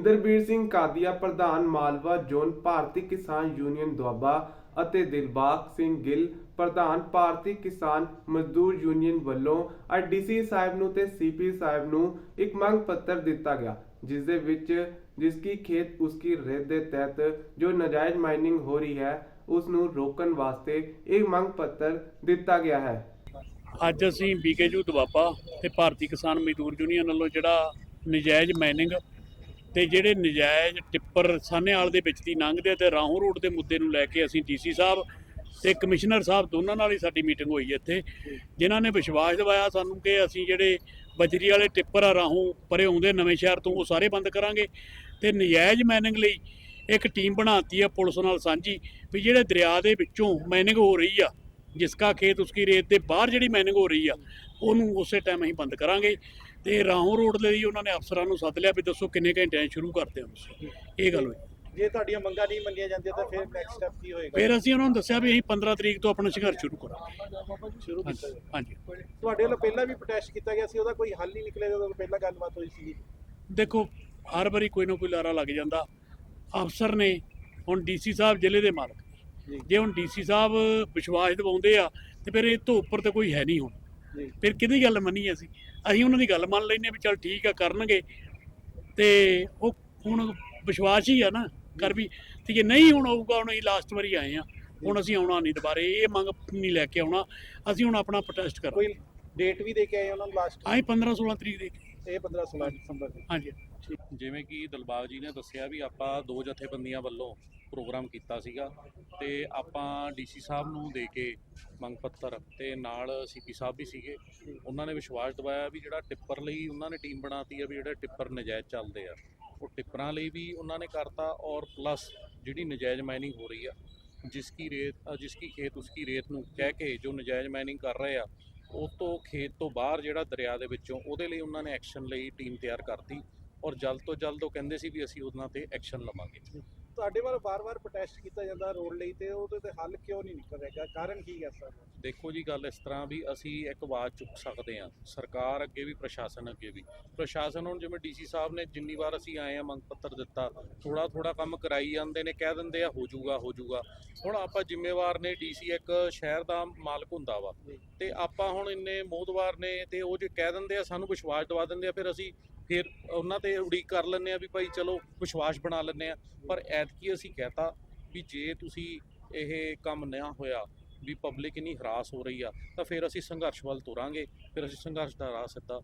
ਇੰਦਰਬੀਰ ਸਿੰਘ ਕਾਦੀਆ, ਪ੍ਰਧਾਨ ਮਾਲਵਾ ਜ਼ੋਨ, ਭਾਰਤੀ ਕਿਸਾਨ ਯੂਨੀਅਨ ਦੁਆਬਾ ਅਤੇ ਦਿਲਬਾਗ ਸਿੰਘ ਗਿੱਲ, ਪ੍ਰਧਾਨ ਭਾਰਤੀ ਕਿਸਾਨ ਮਜ਼ਦੂਰ ਯੂਨੀਅਨ ਵੱਲੋਂ ਅੱਜ ਡੀਸੀ ਸਾਹਿਬ ਨੂੰ ਤੇ ਸੀਪੀ ਸਾਹਿਬ ਨੂੰ ਇੱਕ ਮੰਗ ਪੱਤਰ ਦਿੱਤਾ ਗਿਆ, ਜਿਸ ਦੇ ਵਿੱਚ ਜਿਸ ਕੀ ਖੇਤ ਉਸकी ਰੇਤ ਦੇ ਤਹਿਤ ਜੋ ਨਾਜਾਇਜ਼ ਮਾਈਨਿੰਗ ਹੋ ਰਹੀ ਹੈ, ਉਸ ਨੂੰ ਰੋਕਣ ਵਾਸਤੇ ਇਹ ਮੰਗ ਪੱਤਰ ਦਿੱਤਾ ਗਿਆ ਹੈ। ਅੱਜ ਅਸੀਂ ਬੀਕੇਯੂ ਦੁਆਬਾ ਤੇ ਭਾਰਤੀ ਕਿਸਾਨ ਮਜ਼ਦੂਰ ਯੂਨੀਅਨ ਵੱਲੋਂ ਜਿਹੜਾ ਨਜਾਇਜ਼ ਮਾਈਨਿੰਗ ਤੇ ਜਿਹੜੇ ਨਜਾਇਜ਼ ਟਿੱਪਰ ਸਾਹਨੇਵਾਲ ਦੇ ਵਿੱਚ ਦੀ ਲੰਘਦੇ ਆ ਤੇ ਰਾਹੋਂ ਰੋਡ ਦੇ ਮੁੱਦੇ ਨੂੰ ਲੈ ਕੇ ਅਸੀਂ ਡੀਸੀ ਸਾਹਿਬ ਤੇ ਕਮਿਸ਼ਨਰ ਸਾਹਿਬ ਦੋਨਾਂ ਨਾਲ ਹੀ ਸਾਡੀ ਮੀਟਿੰਗ ਹੋਈ ਇੱਥੇ, ਜਿਨ੍ਹਾਂ ਨੇ ਵਿਸ਼ਵਾਸ ਦਿਵਾਇਆ ਸਾਨੂੰ ਕਿ ਅਸੀਂ ਜਿਹੜੇ ਬਜਰੀ ਵਾਲੇ ਟਿੱਪਰ ਆ ਰਾਹੋਂ ਪਰੇ ਆਉਂਦੇ ਨਵੇਂ ਸ਼ਹਿਰ ਤੋਂ, ਉਹ ਸਾਰੇ ਬੰਦ ਕਰਾਂਗੇ। ਤੇ ਨਜਾਇਜ਼ ਮਾਈਨਿੰਗ ਲਈ ਇੱਕ ਟੀਮ ਬਣਾਤੀ ਆ ਪੁਲਿਸ ਨਾਲ ਸਾਂਝੀ ਵੀ ਜਿਹੜੇ ਦਰਿਆ ਦੇ ਵਿੱਚੋਂ ਮਾਈਨਿੰਗ ਹੋ ਰਹੀ ਆ ਜਿਸਕਾ ਖੇਤ ਉਸकी ਰੇਤ ਦੇ ਬਾਹਰ ਜਿਹੜੀ ਮਾਈਨਿੰਗ ਹੋ ਰਹੀ ਆ, ਉਹਨੂੰ ਉਸੇ ਟਾਈਮ ਅਸੀਂ ਬੰਦ ਕਰਾਂਗੇ। ਤੇ ਰਾਹੋਂ ਰੋਡ ਲਈ ਉਹਨਾਂ ਨੇ ਅਫਸਰਾਂ ਨੂੰ ਸੱਦ ਲਿਆ ਵੀ ਦੱਸੋ ਕਿੰਨੇ ਘੰਟਿਆਂ 'ਚ ਸ਼ੁਰੂ ਕਰਦੇ ਹੋ ਤੁਸੀਂ ਇਹ ਗੱਲ ਹੋਈ। ਜੇ ਤੁਹਾਡੀਆਂ ਮੰਗਾਂ ਨਹੀਂ ਮੰਨੀਆਂ ਜਾਂਦੀਆਂ ਤਾਂ ਫਿਰ ਨੈਕਸਟ ਸਟੈਪ ਕੀ ਹੋਏਗਾ? ਫਿਰ ਅਸੀਂ ਉਹਨਾਂ ਨੂੰ ਦੱਸਿਆ ਵੀ ਅਸੀਂ 15 ਤਰੀਕ ਤੋਂ ਆਪਣਾ ਸੰਘਰਸ਼ ਸ਼ੁਰੂ ਕਰਾਂਗੇ। ਸ਼ੁਰੂ ਕੀਤਾ ਹਾਂਜੀ ਤੁਹਾਡੇ ਵੱਲੋਂ ਪਹਿਲਾਂ ਵੀ ਪ੍ਰੋਟੈਸਟ ਕੀਤਾ ਗਿਆ ਸੀ ਉਹਦਾ ਕੋਈ ਹੱਲ ਨਹੀਂ ਨਿਕਲਿਆ ਜਦੋਂ ਪਹਿਲਾਂ ਗੱਲਬਾਤ ਹੋਈ ਸੀ ਦੇਖੋ ਹਰ ਵਾਰੀ ਕੋਈ ਨਾ ਕੋਈ ਲਾਰਾ ਲੱਗ ਜਾਂਦਾ। ਅਫਸਰ ਨੇ ਹੁਣ ਡੀਸੀ ਸਾਹਿਬ ਜ਼ਿਲ੍ਹੇ ਦੇ ਮਾਲਕ ਜੀ। ਹੁਣ ਡੀਸੀ ਸਾਹਿਬ ਵਿਸ਼ਵਾਸ ਦਿਵਾਉਂਦੇ ਆ ਤੇ ਫਿਰ ਇਹ ਤੋਂ ਉੱਪਰ ਤੇ ਕੋਈ ਹੈ ਨਹੀਂ ਹੁਣ। ਫਿਰ ਕਿਹਦੀ ਗੱਲ ਮੰਨੀ ਅਸੀਂ? ਅਸੀਂ ਉਹਨਾਂ ਦੀ ਗੱਲ ਮੰਨ ਲੈਨੇ ਵੀ ਚਲ ਠੀਕ ਆ ਕਰਨਗੇ। ਤੇ ਉਹ ਹੁਣ ਵਿਸ਼ਵਾਸ ਹੀ ਆ ਨਾ ਕਰ ਵੀ ਤੇ ਜੇ ਨਹੀਂ ਹੁਣ ਆਊਗਾ ਹੁਣ ਅਸੀਂ ਲਾਸਟ ਵਾਰੀ ਆਏ ਆ ਹੁਣ ਅਸੀਂ ਆਉਣਾ ਨਹੀਂ ਦੁਬਾਰੇ ਇਹ ਮੰਗ ਨਹੀਂ ਲੈ ਕੇ ਆਉਣਾ। ਅਸੀਂ ਹੁਣ ਆਪਣਾ ਪ੍ਰੋਟੈਸਟ ਕਰਾਂਗੇ। ਕੋਈ ਡੇਟ ਵੀ ਦੇ ਕੇ ਆਏ ਉਹਨਾਂ ਨੂੰ ਲਾਸਟ ਅਸੀਂ 15 16 ਤਰੀਕ ਦੇ ਕੇ ਇਹ 15 16 ਦਸੰਬਰ ਹਾਂਜੀ। ਜਿਵੇਂ ਕਿ ਦਿਲਬਾਗ ਜੀ ਨੇ ਦੱਸਿਆ ਵੀ ਆਪਾਂ ਦੋ ਜਥੇਬੰਦੀਆਂ ਵੱਲੋਂ ਪ੍ਰੋਗਰਾਮ ਕੀਤਾ ਸੀਗਾ ਤੇ ਆਪਾਂ ਡੀਸੀ ਸਾਹਿਬ ਨੂੰ ਦੇ ਕੇ ਮੰਗ ਪੱਤਰ ਤੇ ਨਾਲ ਸੀਪੀ ਸਾਹਿਬ ਵੀ ਸੀਗੇ। ਉਹਨਾਂ ਨੇ ਵਿਸ਼ਵਾਸ ਦਿਵਾਇਆ ਵੀ ਜਿਹੜਾ ਟਿੱਪਰ ਲਈ ਉਹਨਾਂ ਨੇ ਟੀਮ ਬਣਾਤੀ ਆ ਵੀ ਜਿਹੜਾ ਟਿੱਪਰ ਨਜਾਇਜ਼ ਚੱਲਦੇ ਆ, ਉਹ ਟਿੱਪਰਾਂ ਲਈ ਵੀ ਉਹਨਾਂ ਨੇ ਕਰਤਾ ਔਰ ਪਲੱਸ ਜਿਹੜੀ ਨਜਾਇਜ਼ ਮਾਈਨਿੰਗ ਹੋ ਰਹੀ ਆ, ਜਿਸ ਕੀ ਰੇਤ, ਜਿਸ ਕੀ ਖੇਤ ਉਸकी ਰੇਤ ਨੂੰ ਕਹਿ ਕੇ ਜੋ ਨਜਾਇਜ਼ ਮਾਈਨਿੰਗ ਕਰ ਰਹੇ ਆ, ਉਹ ਤੋਂ ਖੇਤ ਤੋਂ ਬਾਹਰ ਜਿਹੜਾ ਦਰਿਆ ਦੇ ਵਿੱਚੋਂ ਉਹਦੇ ਲਈ ਉਹਨਾਂ ਨੇ ਐਕਸ਼ਨ ਲਈ ਟੀਮ ਤਿਆਰ ਕਰਤੀ ਔਰ ਜਲਦ ਤੋਂ ਜਲਦ ਉਹ ਕਹਿੰਦੇ ਸੀ ਵੀ ਅਸੀਂ ਉਹਨਾਂ ਤੇ ਐਕਸ਼ਨ ਲਵਾਂਗੇ। ਤੁਹਾਡੇ ਵੱਲੋਂ ਬਾਰ-ਬਾਰ ਪ੍ਰੋਟੈਸਟ ਕੀਤਾ ਜਾਂਦਾ ਰੋਡ ਲਈ ਤੇ ਉਹਦੇ ਤੇ ਹੱਲ ਕਿਉਂ ਨਹੀਂ ਨਿਕਲ ਰਿਹਾ ਕਾਰਨ ਕੀ ਹੈ ਸਰ? ਦੇਖੋ ਜੀ ਗੱਲ ਇਸ ਤਰ੍ਹਾਂ ਵੀ ਅਸੀਂ ਇੱਕ ਆਵਾਜ਼ ਚੁੱਕ ਸਕਦੇ ਹਾਂ। ਸਰਕਾਰ ਅੱਗੇ ਵੀ ਪ੍ਰਸ਼ਾਸਨ ਅੱਗੇ ਵੀ। ਪ੍ਰਸ਼ਾਸਨ ਹੁਣ ਜਿਵੇਂ ਡੀਸੀ ਸਾਹਿਬ ਨੇ ਜਿੰਨੀ ਵਾਰ ਅਸੀਂ ਆਏ ਆ ਮੰਗ ਪੱਤਰ ਦਿੱਤਾ ਥੋੜਾ ਥੋੜਾ ਕੰਮ ਕਰਾਈ ਜਾਂਦੇ ਨੇ ਕਹਿ ਦਿੰਦੇ ਆ ਹੋ ਜਾਊਗਾ ਹੋ ਜਾਊਗਾ। ਹੁਣ ਆਪਾਂ ਜ਼ਿੰਮੇਵਾਰ ਨੇ ਡੀਸੀ ਇੱਕ ਸ਼ਹਿਰ ਦਾ ਮਾਲਕ ਹੁੰਦਾ ਵਾ ਤੇ ਆਪਾਂ ਹੁਣ ਇੰਨੇ ਮੋਦਵਾਰ ਨੇ ਤੇ ਉਹ ਜੇ ਕਹਿ ਦਿੰਦੇ ਆ ਸਾਨੂੰ ਵਿਸ਼ਵਾਸ ਦਵਾ ਦਿੰਦੇ ਆ ਫਿਰ ਅਸੀਂ ਫਿਰ ਉਹਨਾਂ ਤੇ ਉਡੀਕ ਕਰ ਲੈਂਦੇ ਆ ਵੀ ਭਾਈ ਚਲੋ ਵਿਸ਼ਵਾਸ ਬਣਾ ਲੈਂਦੇ ਆ। ਪਰ ਐਤਕੀ ਅਸੀਂ ਕਹਤਾ ਵੀ ਜੇ ਤੁਸੀਂ ਇਹ ਕੰਮ ਨਾ ਹੋਇਆ ਵੀ ਪਬਲਿਕ ਇੰਨੀ ਹਰਾਸ ਹੋ ਰਹੀ ਆ ਤਾਂ ਫਿਰ ਅਸੀਂ ਸੰਘਰਸ਼ ਵੱਲ ਤੁਰਾਂਗੇ ਫਿਰ ਅਸੀਂ ਸੰਘਰਸ਼ ਦਾ ਰਾਹ ਸਿੱਧਾ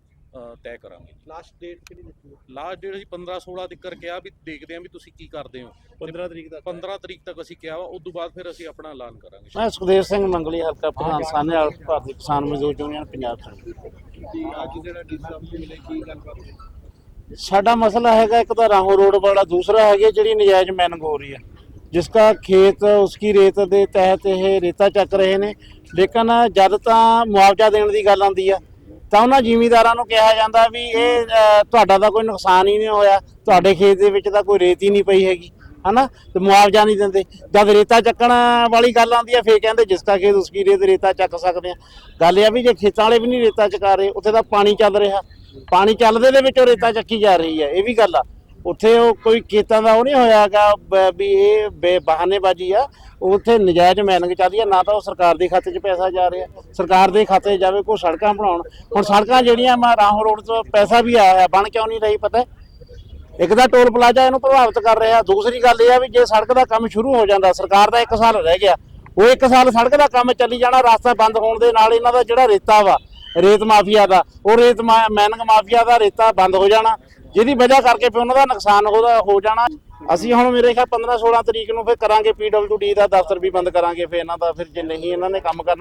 ਤੈਅ ਕਰਾਂਗੇ। ਲਾਸਟ ਡੇਟ ਕਿਹੜੀ ਦਿੱਤੀ ਹੈ? ਲਾਸਟ ਡੇਟ ਅਸੀਂ 15 16 ਤੱਕ ਕਿਹਾ ਵੀ ਦੇਖਦੇ ਆਂ ਵੀ ਤੁਸੀਂ ਕੀ ਕਰਦੇ ਹੋ। 15 ਤਰੀਕ ਦਾ 15 ਤਰੀਕ ਤੱਕ ਅਸੀਂ ਕਿਹਾ ਵਾ ਉਸ ਤੋਂ ਬਾਅਦ ਫਿਰ ਅਸੀਂ ਆਪਣਾ ਐਲਾਨ ਕਰਾਂਗੇ। ਮੈਂ ਸੁਖਦੇਵ ਸਿੰਘ ਮੰਗਲੀ ਹਲਕਾ ਪ੍ਰਧਾਨ ਸਾਨੇਵਾਲ ਭਾਰਤੀ ਕਿਸਾਨ ਮਜ਼ਦੂਰ ਯੂਨੀਅਨ ਪੰਜਾਬ ਤੋਂ। ਜੀ ਅੱਜ ਜਿਹੜਾ ਡੀਸੀ ਸਾਹਿਬ ਮਿਲੇ ਕੀ ਗੱਲਬਾਤ ਹੋਈ? ਸਾਡਾ ਮਸਲਾ ਹੈਗਾ, ਇੱਕ ਤਾਂ ਰਾਹੋਂ ਰੋਡ ਵਾਲਾ, ਦੂਸਰਾ ਹੈਗਾ ਜਿਹੜੀ ਨਜਾਇਜ਼ ਮੈਨਿੰਗ ਹੋ ਰਹੀ ਹੈ ਜਿਸਕਾ ਖੇਤ ਉਸकी ਰੇਤ ਦੇ ਤਹਿਤ ਇਹ ਰੇਤਾ ਚੱਕ ਰਹੇ ਨੇ। ਲੇਕਿਨ ਜਦ ਤਾਂ ਮੁਆਵਜ਼ਾ ਦੇਣ ਦੀ ਗੱਲ ਆਉਂਦੀ ਆ, ਤਾਂ ਉਹਨਾਂ ਜ਼ਿਮੀਂਦਾਰਾਂ ਨੂੰ ਕਿਹਾ ਜਾਂਦਾ ਵੀ ਇਹ ਤੁਹਾਡਾ ਤਾਂ ਕੋਈ ਨੁਕਸਾਨ ਹੀ ਨਹੀਂ ਹੋਇਆ। ਤੁਹਾਡੇ ਖੇਤ ਦੇ ਵਿੱਚ ਤਾਂ ਕੋਈ ਰੇਤ ਹੀ ਨਹੀਂ ਪਈ ਹੈਗੀ, ਹਨਾ? ਤੇ ਮੁਆਵਜ਼ਾ ਨਹੀਂ ਦਿੰਦੇ। ਜਦ ਰੇਤਾ ਚੱਕਣ ਵਾਲੀ ਗੱਲ ਆਉਂਦੀ ਆ, ਫੇਰ ਕਹਿੰਦੇ ਜਿਸਕਾ ਖੇਤ ਉਸकी ਰੇਤ ਰੇਤਾ ਚੱਕ ਸਕਦੇ ਆ। ਗੱਲ ਇਹ ਆ ਵੀ ਜੇ ਖੇਤਾਂ ਵਾਲੇ ਵੀ ਨਹੀਂ ਰੇਤਾ ਚਕਾ ਰਹੇ, ਉੱਥੇ ਤਾਂ ਪਾਣੀ ਚੱਲ ਰਿਹਾ। ਪਾਣੀ ਚੱਲਦੇ ਦੇ ਵਿੱਚੋਂ ਰੇਤਾ ਚੱਕੀ ਜਾ ਰਹੀ ਹੈ, ਇਹ ਵੀ ਗੱਲ ਆ। ਉੱਥੇ ਉਹ ਕੋਈ ਖੇਤਾਂ ਦਾ ਉਹ ਨਹੀਂ ਹੋਇਆਗਾ ਵੀ ਇਹ ਬੇ- ਬਹਾਨੇਬਾਜ਼ੀ ਆ। ਉੱਥੇ ਨਜਾਇਜ਼ ਮੈਨਿੰਗ ਚੱਲਦੀ ਆ, ਨਾ ਤਾਂ ਉਹ ਸਰਕਾਰ ਦੇ ਖਾਤੇ 'ਚ ਪੈਸਾ ਜਾ ਰਿਹਾ। ਸਰਕਾਰ ਦੇ ਖਾਤੇ ਜਾਵੇ ਕੋਈ ਸੜਕਾਂ ਬਣਾਉਣ। ਹੁਣ ਸੜਕਾਂ ਜਿਹੜੀਆਂ ਮੈਂ ਰਾਹੋਂ ਰੋਡ ਤੋਂ ਪੈਸਾ ਵੀ ਆਇਆ ਹੈ ਬਣ ਕਿਉਂ ਨਹੀਂ ਰਹੀ ਪਤਾ? ਇੱਕ ਤਾਂ ਟੋਲ ਪਲਾਜ਼ਾ ਇਹਨੂੰ ਪ੍ਰਭਾਵਿਤ ਕਰ ਰਿਹਾ। ਦੂਸਰੀ ਗੱਲ ਇਹ ਆ ਵੀ ਜੇ ਸੜਕ ਦਾ ਕੰਮ ਸ਼ੁਰੂ ਹੋ ਜਾਂਦਾ, ਸਰਕਾਰ ਦਾ 1 ਸਾਲ ਰਹਿ ਗਿਆ। ਉਹ 1 ਸਾਲ ਸੜਕ ਦਾ ਕੰਮ ਚੱਲੀ ਜਾਣਾ, ਰਾਸਤਾ ਬੰਦ ਹੋਣ ਦੇ ਨਾਲ ਇਹਨਾਂ ਦਾ ਜਿਹੜਾ ਰੇਤਾ ਵਾ ਰੇਤ ਮਾਫੀਆ ਦਾ, ਉਹ ਰੇਤ ਮਾ- ਮੈਨਿੰਗ ਮਾਫੀਆ ਦਾ ਰੇਤਾ ਬੰਦ ਹੋ ਜਾਣਾ। ਜਿਹਦੀ ਵਜ੍ਹਾ ਕਰਕੇ ਫਿਰ ਉਹਨਾਂ ਦਾ ਨੁਕਸਾਨ ਉਹਦਾ ਹੋ ਜਾਣਾ। ਅਸੀਂ ਹੁਣ ਮੇਰੇ ਖਿਆਲ 15 16 ਤਰੀਕ ਨੂੰ ਫਿਰ ਕਰਾਂਗੇ ਪੀਡਬਲਯੂਡੀ ਦਾ ਦਫ਼ਤਰ ਵੀ ਬੰਦ ਕਰਾਂਗੇ, ਫਿਰ ਇਹਨਾਂ ਦਾ, ਫਿਰ ਜੇ ਨਹੀਂ ਇਹਨਾਂ ਨੇ ਕੰਮ ਕਰਨਾ